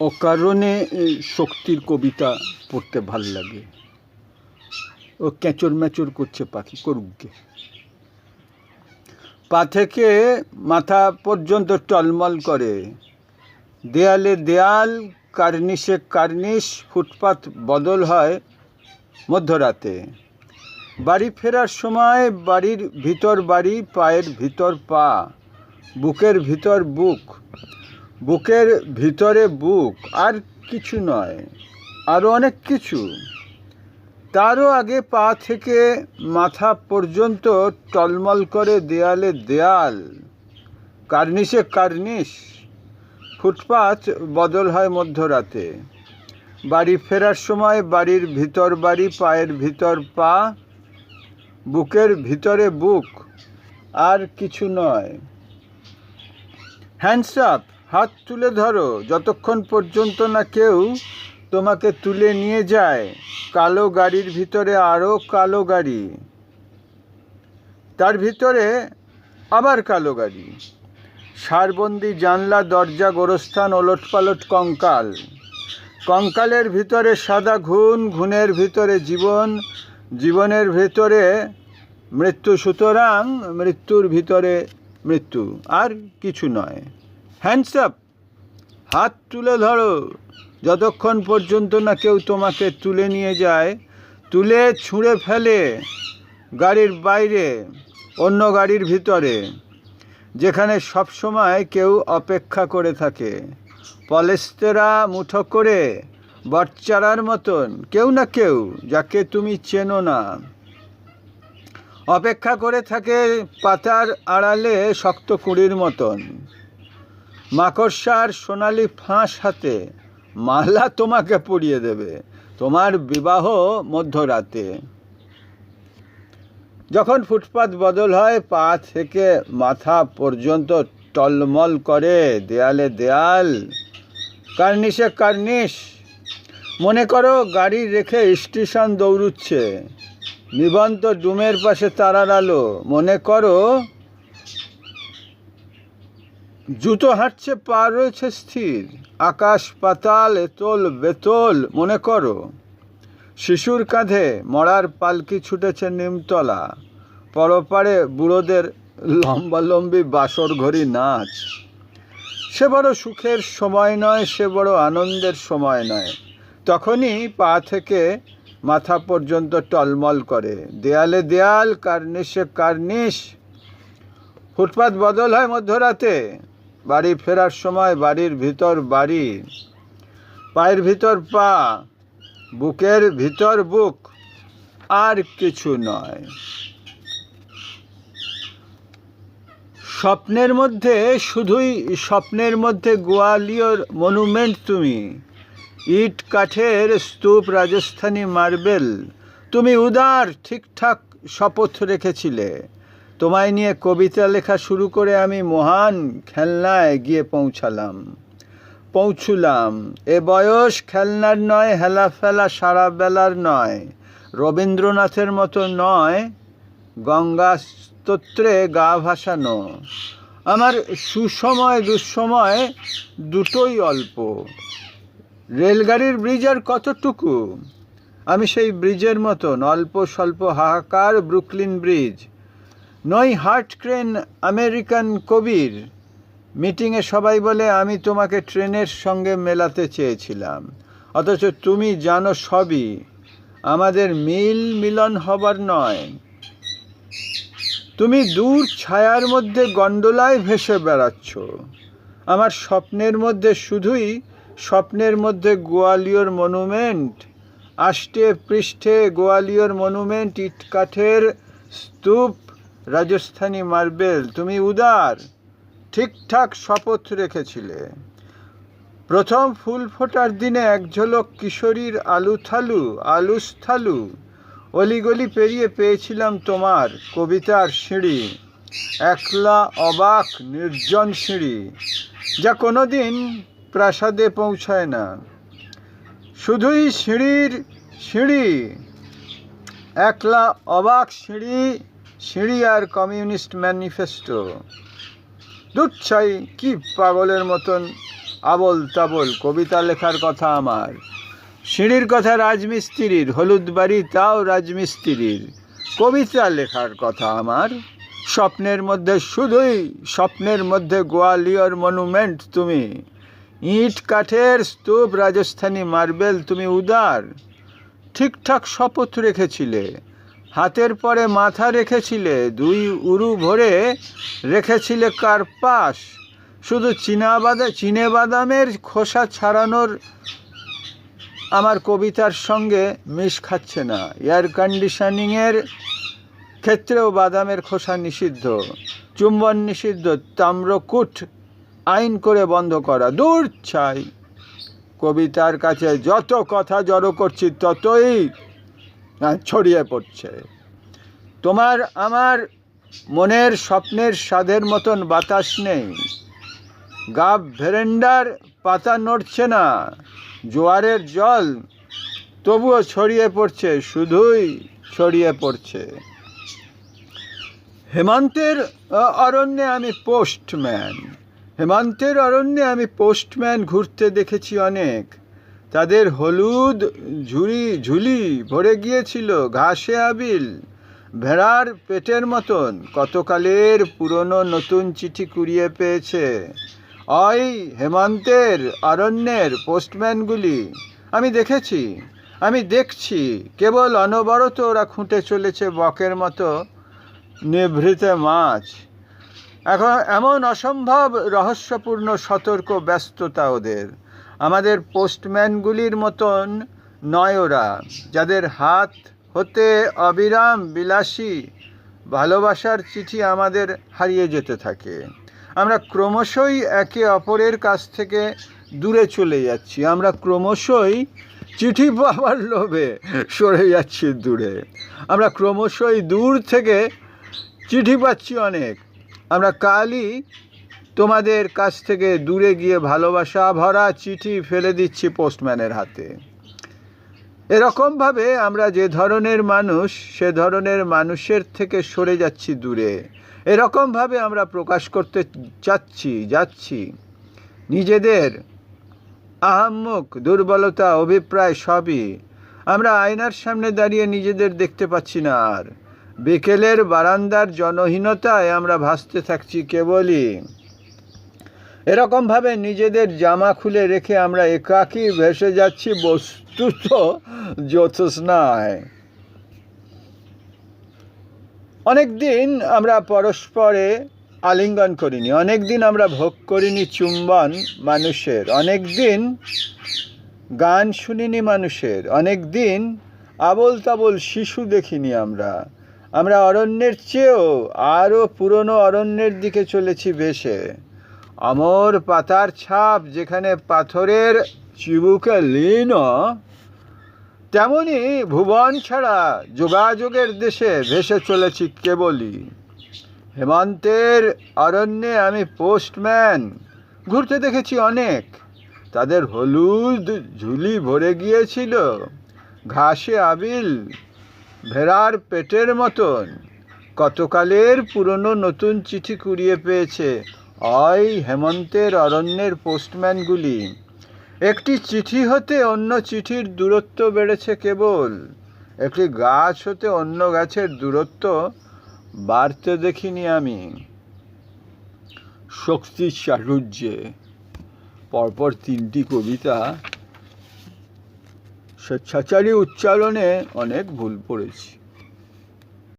অকারণে শক্তির কবিতা পড়তে ভালো লাগে। ও ক্যাঁচর ম্যাচর করছে পাখি করুক গে। পা থেকে মাথা পর্যন্ত টলমল করে। দেয়ালে দেয়াল, কার্নিশে কার্নিশ, ফুটপাত বদল হয় মধ্যরাতে। বাড়ি ফেরার সময় বাড়ির ভিতর বাড়ি, পায়ের ভিতর পা, বুকের ভিতর বুক। বুকের ভিতরে বুক আর কিছু নয় আরও অনেক কিছু। তারও আগে পা থেকে মাথা পর্যন্ত টলমল করে দেয়ালে দেয়াল, কার্নিশে কার্নিশ ফুটপাথ বদল হয় মধ্যরাতে। বাড়ি ফেরার সময় বাড়ির ভিতর বাড়ি, পায়ের ভিতর পা, বুকের ভিতরে বুক, আর কিছু নয়। হ্যান্ডস আপ হাত তুলে ধরো, যতক্ষণ পর্যন্ত না কেউ তোমাকে তুলে নিয়ে যায়। কালো গাড়ির ভিতরে আরও কালো গাড়ি। তার ভিতরে আবার কালো গাড়ি। সারবন্দি জানলা, দরজা, গোরস্থান, ওলটপালট কঙ্কাল। কঙ্কালের ভিতরে সাদা ঘুণ, ঘুণের ভিতরে জীবন, জীবনের ভিতরে মৃত্যু। সুতরাং মৃত্যুর ভিতরে মৃত্যু। আর কিছু নয়। হ্যান্ডস আপ হাত তুলে ধরো। যতক্ষণ পর্যন্ত না কেউ তোমাকে তুলে নিয়ে যায়, তুলে ছুঁড়ে ফেলে গাড়ির বাইরে, অন্য গাড়ির ভিতরে, যেখানে সবসময় কেউ অপেক্ষা করে থাকে। পলেস্তেরা মুঠো করে বটচারার মতন, কেউ না কেউ, যাকে তুমি চেনো না। অপেক্ষা করে থাকে পাতার আড়ালে শক্ত কুড়ির মতন। মাকড়সার সোনালি ফাঁস হাতে মালা তোমাকে পরিয়ে দেবে, তোমার বিবাহ মধ্যরাতে। যখন ফুটপাত বদল হয়, পা থেকে মাথা পর্যন্ত টলমল করে দেয়ালে দেয়াল। কার্নিশে কার্নিশ। মনে করো গাড়ি রেখে স্টেশন দৌড়ুচ্ছে। নিবন্ত ডুমের পাশে তারার আলো। মনে করো জুতো হাঁটছে, পা রয়েছে স্থির। আকাশ পাতাল, এতল, বেতল, মনে করো। শিশুর কাঁধে মরার পালকি ছুটেছে নিমতলা। পরপারে বুড়োদের লম্বালম্বি বাসর ঘড়ি নাচ। সে বড় সুখের সময় নয়, সে বড় আনন্দের সময় নয়। তখনই পা থেকে মাথা পর্যন্ত টলমল করে। দেয়ালে দেয়াল, কার্নিশে কার্নিশ। ফুটপাত বদল হয় মধ্যরাতে। বাড়ি ফেরার সময় বাড়ির ভিতর বাড়ি। পায়ের ভিতর পা, বুকের ভিতর বুক, আর কিছু নয়। স্বপ্নের মধ্যে, শুধুই স্বপ্নের মধ্যে গোয়ালিয়র মনুমেন্ট তুমি। ইট কাঠের স্তূপ রাজস্থানী মার্বেল। তুমি উদার, ঠিকঠাক শপথ রেখেছিলে। তোমায় নিয়ে কবিতা লেখা শুরু করে আমি মহান খেলনায় গিয়ে পৌঁছালাম। পৌঁছুলাম। এ বয়স খেলনার নয় হেলা ফেলা সারা বেলার নয়। রবীন্দ্রনাথের মতো নয়, গঙ্গা স্তোত্রে গা ভাসানো। আমার সুসময়, দুঃসময় দুটোই অল্প। রেলগাড়ির ব্রিজ আর কতটুকু? আমি সেই ব্রিজের মতন, অল্প স্বল্প হাহাকার ব্রুকলিন ব্রিজ। নই হার্ট ক্রেন আমেরিকান কবির। মিটিংয়ে সবাই বলে, আমি তোমাকে ট্রেনের সঙ্গে মেলাতে চেয়েছিলাম। অথচ তুমি জানো সবই। আমাদের মিল মিলন হবার নয়। তুমি দূর ছায়ার মধ্যে গন্ডোলায় ভেসে বেড়াচ্ছ। আমার স্বপ্নের মধ্যে শুধুই স্বপ্নের মধ্যে গোয়ালিয়র মনুমেন্ট। আষ্টে পৃষ্ঠে গোয়ালিয়র মনুমেন্ট, ইটকাঠের স্তূপ রাজস্থানী মার্বেল, তুমি উদার। ঠিকঠাক শপথ রেখেছিলে। প্রথম ফুল ফোটার দিনে এক ঝলক কিশোরীর আলু থালু, আলুস থালু। অলিগলি পেরিয়ে পেয়েছিলাম তোমার কবিতার সিঁড়ি। একলা অবাক নির্জন সিঁড়ি, যা কোনোদিন প্রাসাদে পৌঁছায় না। শুধুই সিঁড়ির সিঁড়ি, একলা অবাক সিঁড়ি সিঁড়ি আর কমিউনিস্ট ম্যানিফেস্টো। দুচ্ছাই কি পাগলের মতন আবল তাবল কবিতা লেখার কথা আমার। সিঁড়ির কথা রাজমিস্ত্রির, হলুদ বাড়ি তাও রাজমিস্ত্রির। কবিতা লেখার কথা আমার। স্বপ্নের মধ্যে শুধুই, স্বপ্নের মধ্যে গোয়ালিয়র মনুমেন্ট তুমি। ইট কাঠের স্তূপ রাজস্থানী মার্বেল তুমি উদার। ঠিকঠাক শপথ রেখেছিলে। হাতের পরে মাথা রেখেছিলে, দুই উরু ভরে রেখেছিলে কার্পাস শুধু চীনাবাদা চীনে বাদামের খোসা ছাড়ানোর আমার কবিতার সঙ্গে মিশ খাচ্ছে না। এয়ার কন্ডিশনিংয়ের ক্ষেত্রেও বাদামের খোসা নিষিদ্ধ, চুম্বন নিষিদ্ধ, তাম্রকুট আইন করে বন্ধ করা। দূর চাই কবিতার কাছে যত কথা জড়ো করছি, ততই ছড়িয়ে পড়ছে। তোমার আমার মনের স্বপ্নের স্বাদের মতন বাতাস নেই। গাব ভেরেন্ডার পাতা নড়ছে না, জোয়ারের জল তবুও ছড়িয়ে পড়ছে, শুধুই ছড়িয়ে পড়ছে। হেমন্তের অরণ্যে আমি পোস্টম্যান হেমন্তের অরণ্যে আমি পোস্টম্যান ঘুরতে দেখেছি অনেক। তাদের হলুদ ঝুড়ি ঝুলি ভরে গিয়েছিল ঘাসে আবিল, ভেড়ার পেটের মতন। কতকালের পুরনো নতুন চিঠি কুড়িয়ে পেয়েছে। ওই হেমন্তের অরণ্যের পোস্টম্যানগুলি, আমি দেখেছি, আমি দেখছি। কেবল অনবরত ওরা খুঁটে চলেছে বকের মতো নিভৃতে মাছ। এখন এমন অসম্ভব রহস্যপূর্ণ সতর্ক ব্যস্ততা ওদের। আমাদের পোস্টম্যানগুলির মতন নয় ওরা, যাদের হাত হতে অবিরাম বিলাসী ভালোবাসার চিঠি আমাদের হারিয়ে যেতে থাকে। আমরা ক্রমশই একে অপরের কাছ থেকে দূরে চলে যাচ্ছি। আমরা ক্রমশই চিঠি পাওয়ার লোভে সরে যাচ্ছি দূরে। আমরা ক্রমশই দূর থেকে চিঠি পাচ্ছি অনেক। আমরা কালই তোমাদের কাছ থেকে দূরে গিয়ে ভালোবাসা ভরা চিঠি ফেলে দিচ্ছি পোস্টম্যানের হাতে। এরকমভাবে আমরা যে ধরনের মানুষ, সে ধরনের মানুষের থেকে সরে যাচ্ছি দূরে। এরকমভাবে আমরা প্রকাশ করতে চাচ্ছি, যাচ্ছি। নিজেদের আহাম্মক, দুর্বলতা, অভিপ্রায় সবই আমরা আয়নার সামনে দাঁড়িয়ে নিজেদের দেখতে পাচ্ছি না আর। বিকেলের বারান্দার জনহীনতায় আমরা ভাসতে থাকছি কেবলই এরকমভাবে নিজেদের জামা খুলে রেখে আমরা একাকী ভেসে যাচ্ছি বস্তুত জ্যোৎস্নায়। অনেক দিন আমরা পরস্পরে আলিঙ্গন করিনি অনেক দিন আমরা ভোগ করিনি চুম্বন মানুষের অনেক দিন গান শুনিনি মানুষের অনেক দিন আবল তাবল শিশু দেখিনি আমরা। আমরা অরণ্যের চেয়েও আরও পুরনো অরণ্যের দিকে চলেছি বেশে অমর পাতার ছাপ যেখানে পাথরের চিবুকে লীন, তেমনি ভুবন ছাড়া যোগাযোগের দেশে ভেসে চলেছি কেবলই। হেমন্তের অরণ্যে আমি পোস্টম্যান, ঘুরতে দেখেছি অনেক। তাদের হলুদ ঝুলি ভরে গিয়েছিল, ঘাসে আবিল, ভেড়ার পেটের মতন। কতকালের পুরনো নতুন চিঠি কুড়িয়ে পেয়েছে ওই হেমন্তের অরণ্যের পোস্টম্যানগুলি। একটি চিঠি হতে অন্য চিঠির দূরত্ব বেড়েছে কেবল। একটি গাছ হতে অন্য গাছের দূরত্ব বাড়তে দেখিনি আমি। শক্তির চাটুর্যে পরপর তিনটি কবিতা স্বেচ্ছাচারী উচ্চারণে অনেক ভুল পড়েছি।